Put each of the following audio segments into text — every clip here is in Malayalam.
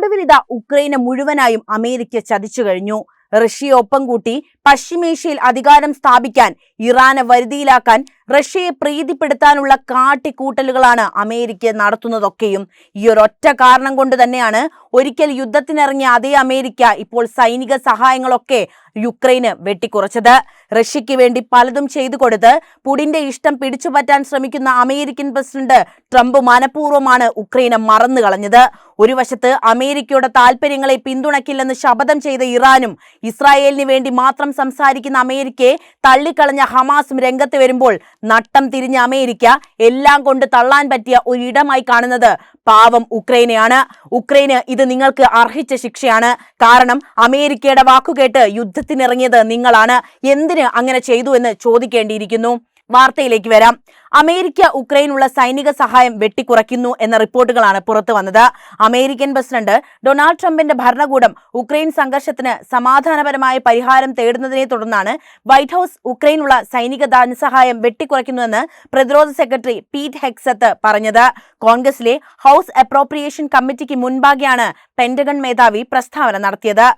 ഒടുവിലിത ഉക്രൈനെ മുഴുവനായും അമേരിക്ക ചതിച്ചു കഴിഞ്ഞു. റഷ്യ ഒപ്പം കൂട്ടി പശ്ചിമേഷ്യയിൽ അധികാരം സ്ഥാപിക്കാൻ ഇറാനെ വരുതിയിലാക്കാൻ റഷ്യയെ പ്രീതിപ്പെടുത്താനുള്ള കാട്ടിക്കൂട്ടലുകളാണ് അമേരിക്ക നടത്തുന്നതൊക്കെയും. ഈ ഒരൊറ്റ കാരണം കൊണ്ട് തന്നെയാണ് ഒരിക്കൽ യുദ്ധത്തിനിറങ്ങിയ അതേ അമേരിക്ക ഇപ്പോൾ സൈനിക സഹായങ്ങളൊക്കെ യുക്രൈന് വെട്ടിക്കുറച്ചത്. റഷ്യയ്ക്ക് വേണ്ടി പലതും ചെയ്തു കൊടുത്ത് പുടിന്റെ ഇഷ്ടം പിടിച്ചുപറ്റാൻ ശ്രമിക്കുന്ന അമേരിക്കൻ പ്രസിഡന്റ് ട്രംപ് മനഃപൂർവമാണ് ഉക്രൈനെ മറന്നു കളഞ്ഞത്. ഒരു വശത്ത് അമേരിക്കയുടെ താൽപര്യങ്ങളെ പിന്തുണയ്ക്കില്ലെന്ന് ശപഥം ചെയ്ത ഇറാനും ഇസ്രായേലിന് വേണ്ടി മാത്രം സംസാരിക്കുന്ന അമേരിക്കയെ തള്ളിക്കളഞ്ഞ ഹമാസും രംഗത്ത് വരുമ്പോൾ നട്ടം തിരിഞ്ഞ അമേരിക്ക എല്ലാം കൊണ്ട് തള്ളാൻ പറ്റിയ ഒരിടമായി കാണുന്നത് പാവം ഉക്രൈനെയാണ്. ഉക്രൈന് ഇത് നിങ്ങൾക്ക് അർഹിച്ച ശിക്ഷയാണ്. കാരണം അമേരിക്കയുടെ വാക്കുകേട്ട് യുദ്ധത്തിനിറങ്ങിയത് നിങ്ങളാണ്. എന്തിന് അങ്ങനെ ചെയ്തു എന്ന് ചോദിക്കേണ്ടിയിരിക്കുന്നു. വാർത്തയിലേക്ക് വരാം. അമേരിക്ക ഉക്രൈനുള്ള സൈനിക സഹായം വെട്ടിക്കുറയ്ക്കുന്നു എന്ന റിപ്പോർട്ടുകളാണ് പുറത്തു വന്നത്. അമേരിക്കൻ പ്രസിഡന്റ് ഡൊണാൾഡ് ട്രംപിന്റെ ഭരണകൂടം ഉക്രൈൻ സംഘർഷത്തിന് സമാധാനപരമായ പരിഹാരം തേടുന്നതിനെ തുടർന്നാണ് വൈറ്റ് ഹൌസ് ഉക്രൈനുള്ള സൈനിക ധനസഹായം വെട്ടിക്കുറയ്ക്കുന്നുവെന്ന് പ്രതിരോധ സെക്രട്ടറി പീറ്റ് ഹെക്സത്ത് പറഞ്ഞത്. കോൺഗ്രസിലെ ഹൌസ് അപ്രോപ്രിയേഷൻ കമ്മിറ്റിക്ക് മുൻപാകെയാണ് പെന്റഗൺ മേധാവി പ്രസ്താവന നടത്തിയത്.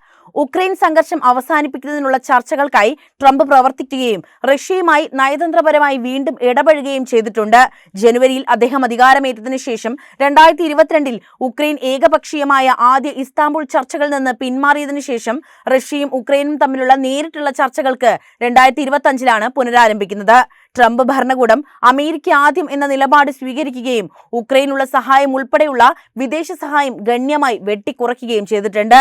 ഉക്രൈൻ സംഘർഷം അവസാനിപ്പിക്കുന്നതിനുള്ള ചർച്ചകൾക്കായി ട്രംപ് പ്രവർത്തിക്കുകയും റഷ്യയുമായി നയതന്ത്രപരമായി വീണ്ടും ഇടപഴകുകയും ചെയ്തിട്ടുണ്ട്. ജനുവരിയിൽ അദ്ദേഹം അധികാരമേറ്റതിനു ശേഷം രണ്ടായിരത്തി ഇരുപത്തിരണ്ടിൽ ഉക്രൈൻ ഏകപക്ഷീയമായ ആദ്യ ഇസ്താംബുൾ ചർച്ചകളിൽ നിന്ന് പിന്മാറിയതിനു ശേഷം റഷ്യയും ഉക്രൈനും തമ്മിലുള്ള നേരിട്ടുള്ള ചർച്ചകൾക്ക് രണ്ടായിരത്തി ഇരുപത്തി അഞ്ചിലാണ് പുനരാരംഭിക്കുന്നത്. ട്രംപ് ഭരണകൂടം അമേരിക്ക ആദ്യം എന്ന നിലപാട് സ്വീകരിക്കുകയും ഉക്രൈനുള്ള സഹായം ഉൾപ്പെടെയുള്ള വിദേശ സഹായം ഗണ്യമായി വെട്ടിക്കുറയ്ക്കുകയും ചെയ്തിട്ടുണ്ട്.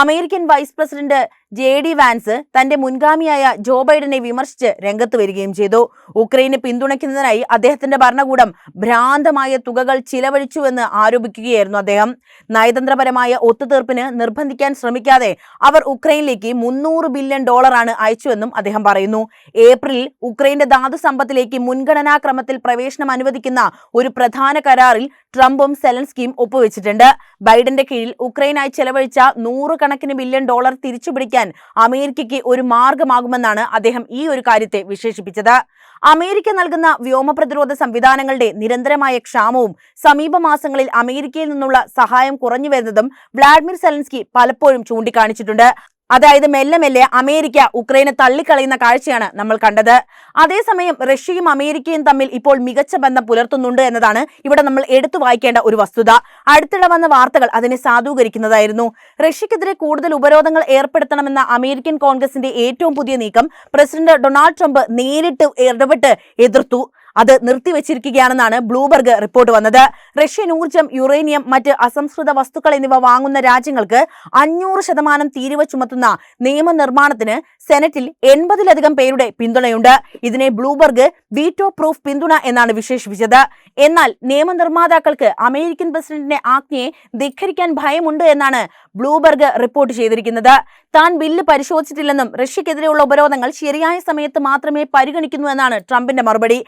American vice president J D Vance തന്റെ മുൻഗാമിയായ ജോ ബൈഡനെ വിമർശിച്ച് രംഗത്ത് വരികയും ചെയ്തു. ഉക്രൈനെ പിന്തുണയ്ക്കുന്നതിനായി അദ്ദേഹത്തിന്റെ ഭരണകൂടം ഭ്രാന്തമായ തുകകൾ ചിലവഴിച്ചുവെന്ന് ആരോപിക്കുകയായിരുന്നു അദ്ദേഹം. നയതന്ത്രപരമായ ഒത്തുതീർപ്പിന് നിർബന്ധിക്കാൻ ശ്രമിക്കാതെ അവർ ഉക്രൈനിലേക്ക് മുന്നൂറ് ബില്യൺ ഡോളറാണ് അയച്ചുവെന്നും അദ്ദേഹം പറയുന്നു. ഏപ്രിലിൽ ഉക്രൈന്റെ ധാതു സമ്പത്തിലേക്ക് മുൻഗണനാക്രമത്തിൽ പ്രവേശനം അനുവദിക്കുന്ന ഒരു പ്രധാന കരാറിൽ ട്രംപും സെലൻസ്കിയും ഒപ്പുവെച്ചിട്ടുണ്ട്. ബൈഡന്റെ കീഴിൽ ഉക്രൈനായി ചെലവഴിച്ച നൂറുകണക്കിന് ബില്യൺ ഡോളർ തിരിച്ചുപിടിക്കാൻ അമേരിക്കയ്ക്ക് ഒരു മാർഗമാകുമെന്നാണ് അദ്ദേഹം ഈ ഒരു കാര്യത്തെ വിശേഷിപ്പിച്ചത്. അമേരിക്ക നൽകുന്ന വ്യോമ പ്രതിരോധ സംവിധാനങ്ങളുടെ നിരന്തരമായ ക്ഷാമവും സമീപ മാസങ്ങളിൽ അമേരിക്കയിൽ നിന്നുള്ള സഹായം കുറഞ്ഞു വരുന്നതും വ്ളാഡിമിർ സെലൻസ്കി പലപ്പോഴും ചൂണ്ടിക്കാണിച്ചിട്ടുണ്ട്. അതായത് മെല്ലെ മെല്ലെ അമേരിക്ക ഉക്രൈനെ തള്ളിക്കളയുന്ന കാഴ്ചയാണ് നമ്മൾ കണ്ടത്. അതേസമയം റഷ്യയും അമേരിക്കയും തമ്മിൽ ഇപ്പോൾ മികച്ച ബന്ധം പുലർത്തുന്നുണ്ട് എന്നതാണ് ഇവിടെ നമ്മൾ എടുത്തു വായിക്കേണ്ട ഒരു വസ്തുത. അടുത്തിടെ വന്ന വാർത്തകൾ അതിനെ സാധൂകരിക്കുന്നതായിരുന്നു. റഷ്യക്കെതിരെ കൂടുതൽ ഉപരോധങ്ങൾ ഏർപ്പെടുത്തണമെന്ന അമേരിക്കൻ കോൺഗ്രസിന്റെ ഏറ്റവും പുതിയ നീക്കം പ്രസിഡന്റ് ഡൊണാൾഡ് ട്രംപ് നേരിട്ട് ഇടപെട്ട് എതിർത്തു. അത് നിർത്തിവച്ചിരിക്കുകയാണെന്നാണ് ബ്ലൂബർഗ് റിപ്പോർട്ട് വന്നത്. റഷ്യൻ ഊർജം യുറേനിയം മറ്റ് അസംസ്കൃത വസ്തുക്കൾ എന്നിവ വാങ്ങുന്ന രാജ്യങ്ങൾക്ക് അഞ്ഞൂറ് ശതമാനം തീരുവ ചുമത്തുന്ന നിയമനിർമ്മാണത്തിന് സെനറ്റിൽ എൺപതിലധികം പേരുടെ പിന്തുണയുണ്ട്. ഇതിനെ ബ്ലൂബർഗ് വീറ്റോ പ്രൂഫ് പിന്തുണ എന്നാണ് വിശേഷിപ്പിച്ചത്. എന്നാൽ നിയമനിർമ്മാതാക്കൾക്ക് അമേരിക്കൻ പ്രസിഡന്റിന്റെ ആജ്ഞയെ ധിഖരിക്കാൻ ഭയമുണ്ട് എന്നാണ് ബ്ലൂബർഗ് റിപ്പോർട്ട് ചെയ്തിരിക്കുന്നത്. താൻ ബില്ല് പരിശോധിച്ചിട്ടില്ലെന്നും റഷ്യക്കെതിരെയുള്ള ഉപരോധങ്ങൾ ശരിയായ സമയത്ത് മാത്രമേ പരിഗണിക്കുന്നു എന്നാണ് ട്രംപിന്റെ മറുപടി.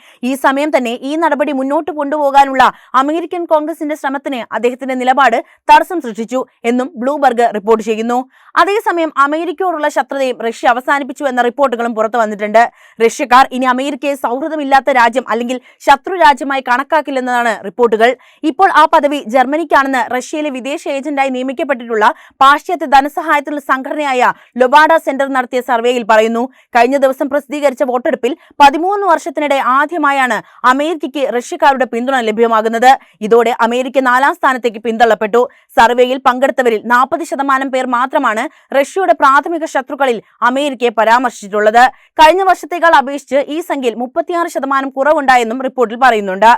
സമയം തന്നെ ഈ നടപടി മുന്നോട്ട് കൊണ്ടുപോകാനുള്ള അമേരിക്കൻ കോൺഗ്രസിന്റെ ശ്രമത്തിന് അദ്ദേഹത്തിന്റെ നിലപാട് തടസ്സം സൃഷ്ടിച്ചു എന്നും ബ്ലൂബർഗ് റിപ്പോർട്ട് ചെയ്യുന്നു. അതേസമയം അമേരിക്കയോടുള്ള ശത്രുതയും റഷ്യ അവസാനിപ്പിച്ചു എന്ന റിപ്പോർട്ടുകളും പുറത്തു വന്നിട്ടുണ്ട്. റഷ്യക്കാർ ഇനി അമേരിക്കയെ സൗഹൃദമില്ലാത്ത രാജ്യം അല്ലെങ്കിൽ ശത്രു രാജ്യമായി കണക്കാക്കില്ലെന്നതാണ് റിപ്പോർട്ടുകൾ. ഇപ്പോൾ ആ പദവി ജർമ്മനിക്കാണെന്ന് റഷ്യയിലെ വിദേശ ഏജന്റായി നിയമിക്കപ്പെട്ടിട്ടുള്ള പാശ്ചാത്യ ധനസഹായത്തിലുള്ള സംഘടനയായ ലൊബാഡ സെന്റർ നടത്തിയ സർവേയിൽ പറയുന്നു കഴിഞ്ഞ ദിവസം പ്രസിദ്ധീകരിച്ച വോട്ടെടുപ്പിൽ പതിമൂന്ന് വർഷത്തിനിടെ ആദ്യമായാണ് അമേരിക്കയ്ക്ക് റഷ്യക്കാരുടെ പിന്തുണ ലഭ്യമാകുന്നത്. ഇതോടെ അമേരിക്ക നാലാം സ്ഥാനത്തേക്ക് പിന്തള്ളപ്പെട്ടു. സർവേയിൽ പങ്കെടുത്തവരിൽ നാൽപ്പത് ശതമാനം പേർ മാത്രമാണ് റഷ്യയുടെ പ്രാഥമിക ശത്രുക്കളിൽ അമേരിക്കയെ പരാമർശിച്ചിട്ടുള്ളത്. കഴിഞ്ഞ വർഷത്തേക്കാൾ അപേക്ഷിച്ച് ഈ സംഖ്യയിൽ മുപ്പത്തിയാറ് ശതമാനം കുറവുണ്ടായെന്നും റിപ്പോർട്ടിൽ പറയുന്നുണ്ട്.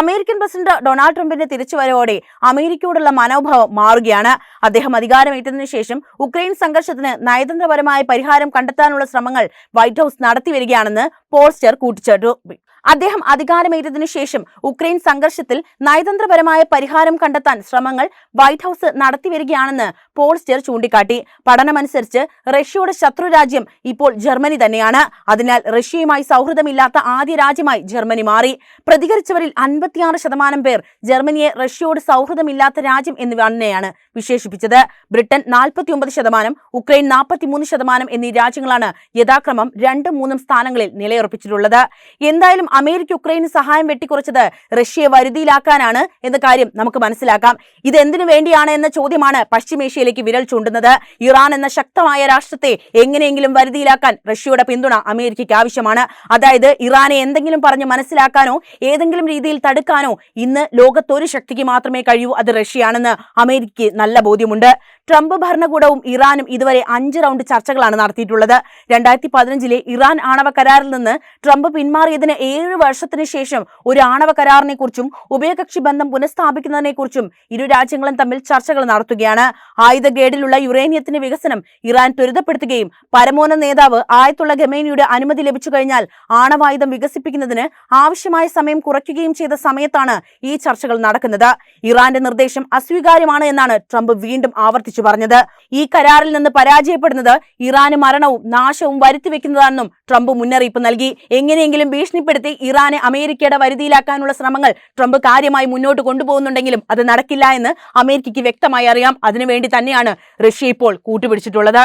അമേരിക്കൻ പ്രസിഡന്റ് ഡൊണാൾഡ് ട്രംപിന്റെ തിരിച്ചുവരവോടെ അമേരിക്കയോടുള്ള മനോഭാവം മാറുകയാണ്. അദ്ദേഹം അധികാരമേറ്റതിനു ശേഷം ഉക്രൈൻ സംഘർഷത്തിന് നയതന്ത്രപരമായ പരിഹാരം കണ്ടെത്താനുള്ള ശ്രമങ്ങൾ വൈറ്റ് ഹൌസ് നടത്തിവരികയാണെന്ന് പോൾസ്റ്റർ കൂട്ടിച്ചേർത്തു. അദ്ദേഹം അധികാരമേറ്റതിനു ശേഷം ഉക്രൈൻ സംഘർഷത്തിൽ നയതന്ത്രപരമായ പരിഹാരം കണ്ടെത്താൻ ശ്രമങ്ങൾ വൈറ്റ് ഹൌസ് നടത്തിവരികയാണെന്ന് പോൾസ്റ്റർ ചൂണ്ടിക്കാട്ടി. പഠനമനുസരിച്ച് റഷ്യയുടെ ശത്രു രാജ്യം ഇപ്പോൾ ജർമ്മനി തന്നെയാണ്. അതിനാൽ റഷ്യയുമായി സൗഹൃദമില്ലാത്ത ആദ്യ രാജ്യമായി ജർമ്മനി മാറി. പ്രതികരിച്ചവരിൽ അൻപത്തിയാറ് ശതമാനം പേർ ജർമ്മനിയെ റഷ്യയോട് സൗഹൃദമില്ലാത്ത രാജ്യം എന്ന് തന്നെയാണ് വിശേഷിപ്പിച്ചത്. ബ്രിട്ടൻ നാൽപ്പത്തിയൊമ്പത് ശതമാനം ഉക്രൈൻ നാൽപ്പത്തിമൂന്ന് ശതമാനം എന്നീ രാജ്യങ്ങളാണ് യഥാക്രമം രണ്ടും മൂന്നും സ്ഥാനങ്ങളിൽ നിലയുറപ്പിച്ചിട്ടുള്ളത്. എന്തായാലും അമേരിക്ക ഉക്രൈന് സഹായം വെട്ടിക്കുറച്ചത് റഷ്യയെ വരുതിയിലാക്കാനാണ് എന്ന കാര്യം നമുക്ക് മനസ്സിലാക്കാം. ഇത് എന്തിനു വേണ്ടിയാണ് എന്ന ചോദ്യമാണ് പശ്ചിമേഷ്യയിലേക്ക് വിരൽ ചൂണ്ടുന്നത്. ഇറാൻ എന്ന ശക്തമായ രാഷ്ട്രത്തെ എങ്ങനെയെങ്കിലും വരുതിയിലാക്കാൻ റഷ്യയുടെ പിന്തുണ അമേരിക്കയ്ക്ക് ആവശ്യമാണ്. അതായത് ഇറാനെ എന്തെങ്കിലും പറഞ്ഞ് മനസ്സിലാക്കാനോ ഏതെങ്കിലും രീതിയിൽ തടുക്കാനോ ഇന്ന് ലോകത്തൊരു ശക്തിക്ക് മാത്രമേ കഴിയൂ. അത് റഷ്യയാണെന്ന് അമേരിക്കയ്ക്ക് നല്ല ബോധ്യമുണ്ട്. ട്രംപ് ഭരണകൂടവും ഇറാനും ഇതുവരെ അഞ്ച് റൗണ്ട് ചർച്ചകളാണ് നടത്തിയിട്ടുള്ളത്. രണ്ടായിരത്തി പതിനഞ്ചിലെ ഇറാൻ ആണവ കരാറിൽ നിന്ന് ട്രംപ് പിന്മാറിയതിന് ഏഴ് വർഷത്തിന് ശേഷം ഒരു ആണവ കരാറിനെ കുറിച്ചും ഉഭയകക്ഷി ബന്ധം പുനഃസ്ഥാപിക്കുന്നതിനെ കുറിച്ചും ഇരു രാജ്യങ്ങളും തമ്മിൽ ചർച്ചകൾ നടത്തുകയാണ്. ആയുധ ഗേഡിലുള്ള യുറേനിയത്തിന്റെ വികസനം ഇറാൻ ത്വരിതപ്പെടുത്തുകയും പരമോന്നത നേതാവ് ആയത്തുള്ള ഗമേനിയുടെ അനുമതി ലഭിച്ചു കഴിഞ്ഞാൽ ആണവായുധം വികസിപ്പിക്കുന്നതിന് ആവശ്യമായ സമയം കുറയ്ക്കുകയും ചെയ്ത സമയത്താണ് ഈ ചർച്ചകൾ നടക്കുന്നത്. ഇറാന്റെ നിർദ്ദേശം അസ്വീകാര്യമാണ് എന്നാണ് ട്രംപ് വീണ്ടും ആവർത്തിച്ചു പറഞ്ഞത്. ഈ കരാറിൽ നിന്ന് പരാജയപ്പെടുന്നത് ഇറാന് മരണവും നാശവും വരുത്തിവെക്കുന്നതാണെന്നും ട്രംപ് മുന്നറിയിപ്പ് നൽകി. എങ്ങനെയെങ്കിലും ഭീഷണിപ്പെടുത്തി ഇറാനെ അമേരിക്കയുടെ വരുതിയിലാക്കാനുള്ള ശ്രമങ്ങൾ ട്രംപ് കാര്യമായി മുന്നോട്ട് കൊണ്ടുപോകുന്നുണ്ടെങ്കിലും അത് നടക്കില്ല എന്ന് അമേരിക്കയ്ക്ക് വ്യക്തമായി അറിയാം. അതിനുവേണ്ടി തന്നെയാണ് റഷ്യ ഇപ്പോൾ കൂട്ടുപിടിച്ചിട്ടുള്ളത്.